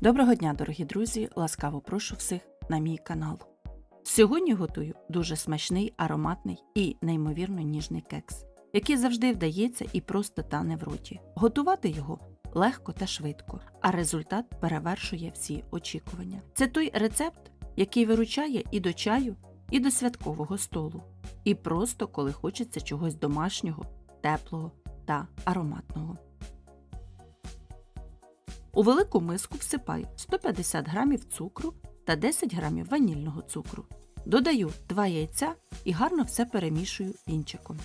Доброго дня, дорогі друзі! Ласкаво прошу всіх на мій канал. Сьогодні готую дуже смачний, ароматний і неймовірно ніжний кекс, який завжди вдається і просто тане в роті. Готувати його легко та швидко, а результат перевершує всі очікування. Це той рецепт, який виручає і до чаю, і до святкового столу, і просто коли хочеться чогось домашнього, теплого та ароматного. У велику миску всипаю 150 г цукру та 10 г ванільного цукру. Додаю 2 яйця і гарно все перемішую вінчиком,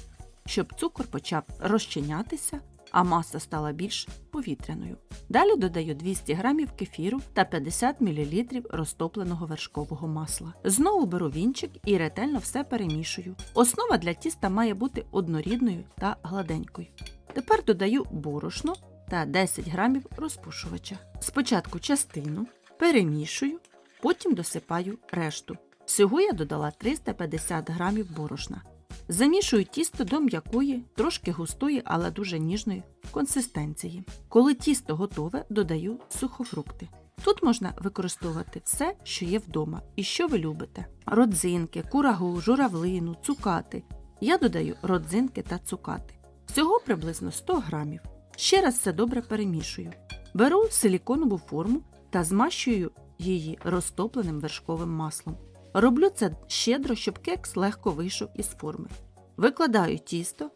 щоб цукор почав розчинятися, а маса стала більш повітряною. Далі додаю 200 г кефіру та 50 мл розтопленого вершкового масла. Знову беру вінчик і ретельно все перемішую. Основа для тіста має бути однорідною та гладенькою. Тепер додаю борошно та 10 грамів розпушувача. Спочатку частину перемішую, потім досипаю решту. Всього я додала 350 грамів борошна. Замішую тісто до м'якої, трошки густої, але дуже ніжної консистенції. Коли тісто готове, додаю сухофрукти. Тут можна використовувати все, що є вдома і що ви любите: родзинки, курагу, журавлину, цукати. Я додаю родзинки та цукати. Всього приблизно 100 грамів. Ще раз все добре перемішую. Беру силіконову форму та змащую її розтопленим вершковим маслом. Роблю це щедро, щоб кекс легко вийшов із форми. Викладаю тісто.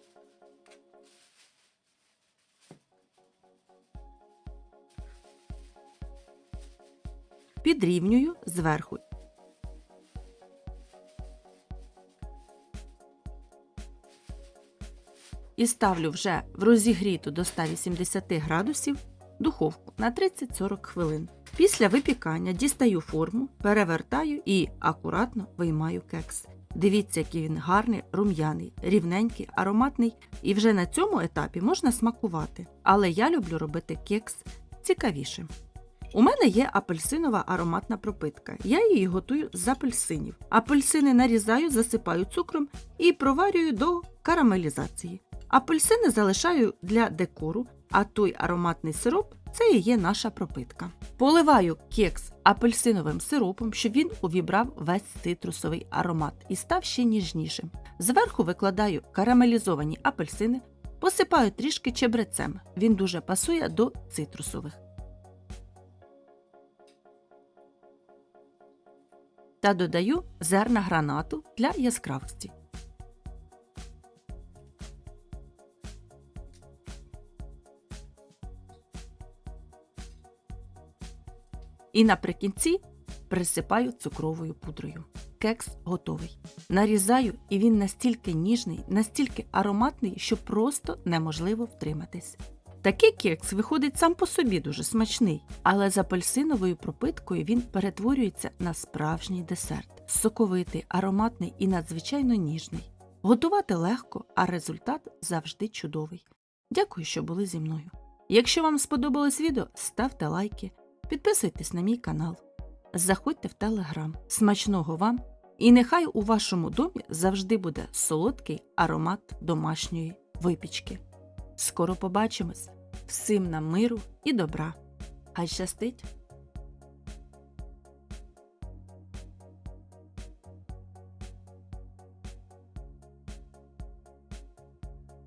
Підрівнюю зверху. І ставлю вже в розігріту до 180 градусів духовку на 30-40 хвилин. Після випікання дістаю форму, перевертаю і акуратно виймаю кекс. Дивіться, який він гарний, рум'яний, рівненький, ароматний, і вже на цьому етапі можна смакувати. Але я люблю робити кекс цікавішим. У мене є апельсинова ароматна пропитка. Я її готую з апельсинів. Апельсини нарізаю, засипаю цукром і проварюю до карамелізації. Апельсини залишаю для декору, а той ароматний сироп це і є наша пропитка. Поливаю кекс апельсиновим сиропом, щоб він увібрав весь цитрусовий аромат і став ще ніжнішим. Зверху викладаю карамелізовані апельсини, посипаю трішки чебрецем. Він дуже пасує до цитрусових. Та додаю зерна гранату для яскравості. І наприкінці присипаю цукровою пудрою. Кекс готовий. Нарізаю, і він настільки ніжний, настільки ароматний, що просто неможливо втриматись. Такий кекс виходить сам по собі дуже смачний, але з апельсиновою пропиткою він перетворюється на справжній десерт, соковитий, ароматний і надзвичайно ніжний. Готувати легко, а результат завжди чудовий. Дякую, що були зі мною. Якщо вам сподобалось відео, ставте лайки. Підписуйтесь на мій канал, заходьте в телеграм. Смачного вам! І нехай у вашому домі завжди буде солодкий аромат домашньої випічки. Скоро побачимось! Всім нам миру і добра! Хай щастить!